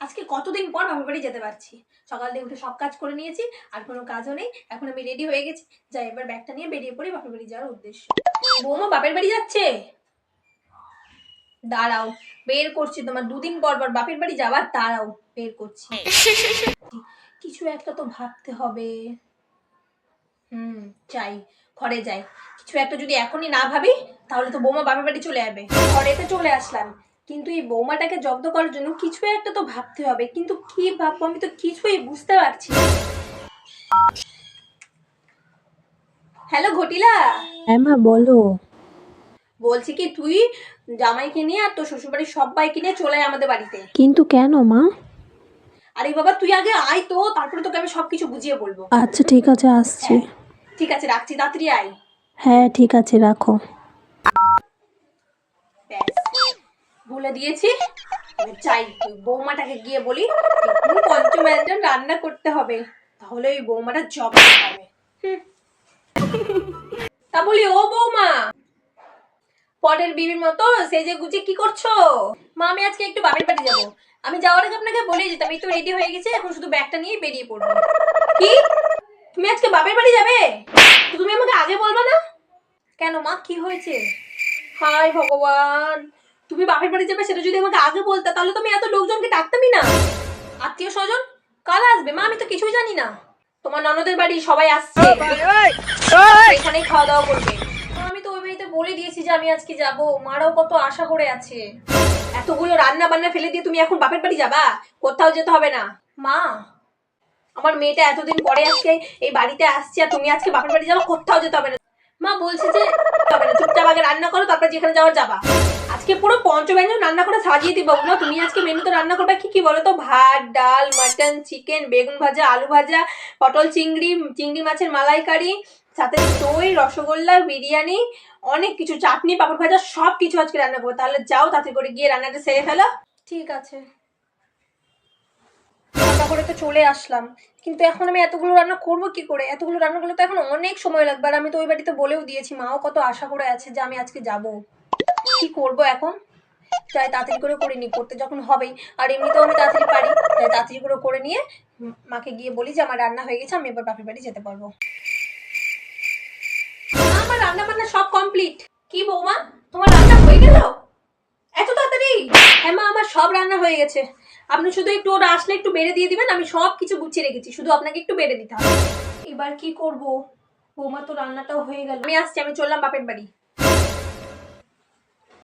আজকে কতদিন পর বাপের বাড়ি যেতে পারছি? সকাল থেকে উঠে সব কাজ করে নিয়েছি আর কোনো কাজও নেই। এখন আমি রেডি হয়ে গেছি। যাই এবার ব্যাগটা নিয়ে বেরিয়ে পড়ি বাপের বাড়ি যাওয়ার উদ্দেশ্য। বৌমা বাপের বাড়ি যাচ্ছে? দাঁড়াও বের করছি তোমার দুদিন পর পর। বাপের বাড়ি যাবার দাঁড়াও বের করছি। কিছু একটা তো ভাবতে হবে। হুম চাই ঘরে যাই। কিছু একটা যদি এখনই না ভাবি তাহলে তো বৌমা বাপের বাড়ি চলে যাবে ঘরেতে চলে আসলাম। কিন্তু এই বৌমাটাকে জব্দ করার জন্য কিছু একটা তো ভাবতে হবে। কিন্তু কি ভাববো আমি তো কিছুই বুঝতে পারছি হ্যালো ঘটিলা? হ্যাঁ মা বলো। বলছি কি তুই জামাইকে নিয়ে আর তোর শ্বশুরবাড়ির সবাইকে নিয়ে চলে আয় আমাদের বাড়িতে। কিন্তু কেন মা? আরে বাবা তুই আগে আয় তো তারপরে তোকে আমি সবকিছু বুঝিয়ে বলব। আচ্ছা ঠিক আছে আসছি। ঠিক আছে রাখছি তাড়াতাড়ি আয়। হ্যাঁ ঠিক আছে রাখো। বলে দিয়েছি। চাই বৌমাটাকে গিয়ে বলি পঞ্চম একজন রান্না করতে হবে তাহলে ওই বৌমাটা জব তা বলি ও বৌমা পরের বিবির মতো সেজে গুজে কি করছ? মা আমি আজকে একটু বাপের বাড়ি যাব। আমি যাওয়ার আগে আপনাকে বলে যেতাম এই তো রেডি হয়ে গেছে এখন শুধু ব্যাগটা নিয়ে বেরিয়ে পড়ব। কি? তুমি আজকে বাপের বাড়ি যাবে? তো তুমি আমাকে আগে বলবে না? কেন মা কি হয়েছে? হায় ভগবান! তুমি বাপের বাড়ি যাবে সেটা যদি আমাকে আগে বলতে তাহলে তুমি এত লোকজনকে ডাকতামই না। আত্মীয় স্বজন কাল আসবে? মা আমি তো কিছুই জানি না। তোমার ননদের বাড়ি সবাই আসছে। এখানে খাওয়া দাওয়া করবে। আমি তো ওই বাড়িতে বলে দিয়েছি যে আমি আজকে যাব। মারাও কত আশা করে আছে। এতগুলো রান্না বান্না ফেলে দিয়ে তুমি এখন বাপের বাড়ি যাবা? কোথাও যেতে হবে না। মা আমার মেয়েটা এতদিন পরে আজকে এই বাড়িতে আসছে আর তুমি আজকে বাপের বাড়ি যাব, কোথাও যেতে হবে না। মা বলছে যে হবে না, চুপচাপ আগে রান্না করো, তারপরে যেখানে যাওয়ার যাবা। আজকে পুরো পঞ্চব্যঞ্জন রান্না করে সাজিয়ে দিব। না তুমি আজকে মেনুতে রান্না করবে কি কি বলো তো? ভাত, ডাল, মাটন, চিকেন, বেগুন ভাজা, আলু ভাজা, পটল চিংড়ি চিংড়ি মাছের মালাইকারি, সাথে দই, রসগোল্লা, বিরিয়ানি, অনেক কিছু, চাটনি, পাপড় ভাজা সব কিছু আজকে রান্না করব। তাহলে যাও তাতে করে গিয়ে রান্নাটা সেরে ফেলো। ঠিক আছে। করে তো চলে আসলাম। কিন্তু এখন আমি এতগুলো রান্না করব কি করে? এতগুলো রান্না করলে তো এখন অনেক সময় লাগবে। আর আমি তো ওই বাড়িতে বলেও দিয়েছি, মাও কত আশা করে আছে যে আমি আজকে যাব। কি করব এখন? চাই তাড়াতাড়ি করে করে নি করতে যখন হবেই। আর এমনিতেও আমি তাড়াতাড়ি পারি, তাই তাড়াতাড়ি করে করে নিয়ে মাকে গিয়ে বলি যে আমার রান্না হয়ে গেছে, আমি এবার বাপের বাড়ি যেতে পারব। আমার রান্না বান্না সব কমপ্লিট কি বৌমা তোমার রান্না হয়ে গেল এত তাড়াতাড়ি হ্যাঁ মা আমার সব রান্না হয়ে গেছে। আপনি শুধু একটু ওরা আসলে একটু বেড়ে দিয়ে দিবেন, আমি সব কিছু গুছিয়ে রেখেছি, শুধু আপনাকে একটু বেড়ে দিতে হবে। এবার কি করব? বৌমা তো রান্নাটাও হয়ে গেল। আমি আসছি, আমি চললাম বাপের বাড়ি।